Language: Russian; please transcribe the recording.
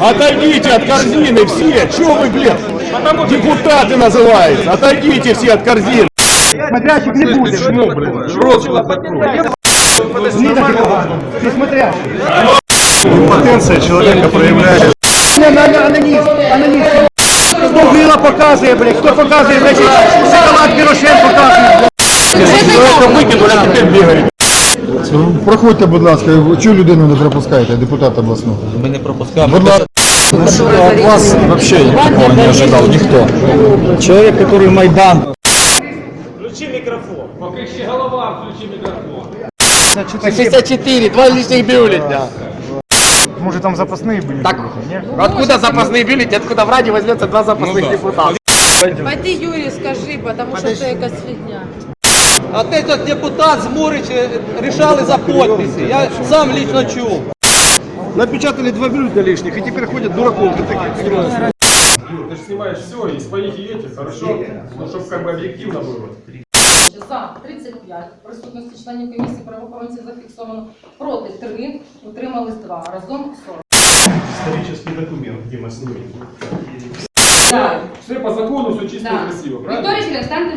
Отойдите от корзины все! Чего вы, блин, депутаты называются? Отойдите все от корзины! Смотрящих не будет. Ну, блин, рот Не такого. Ты смотря. Импотенция человека проявляет. Хто показує, блядь, хто показує, блядь, шоколад Пірошен показує. Бегает. Проходьте, будь ласка, чу людину не пропускаєте, депутата обласного. Ми не пропускаємо. Будь ласка. От вас вообще такого не ожидал никто. Человек, который Майдан. Включи микрофон. Пока еще голова, включи По 64, два лишних бюллетня. Може там запасні були? Так, откуда запасные бюллетени, откуда в Раде возьмется два запасных депутата? Пойди, Юрій, скажи, потому що це якась фігня. А те, як депутат з Мурича рішали за підписи. Я сам лично чув. Напечатали два бюллетня лишних, і тепер ходять дураком таких строят. Ты же снимаешь все и своих и этих, хорошо? Ну, чтобы как бы объективно было. За 35. Присутності членів комісії правоохоронців зафіксовано проти 3, утримались 2, разом 40. Исторический документ, где мы снимем. Так, Все по закону, все чисто и красиво, правильно? Вікторія Сергійовна, станьте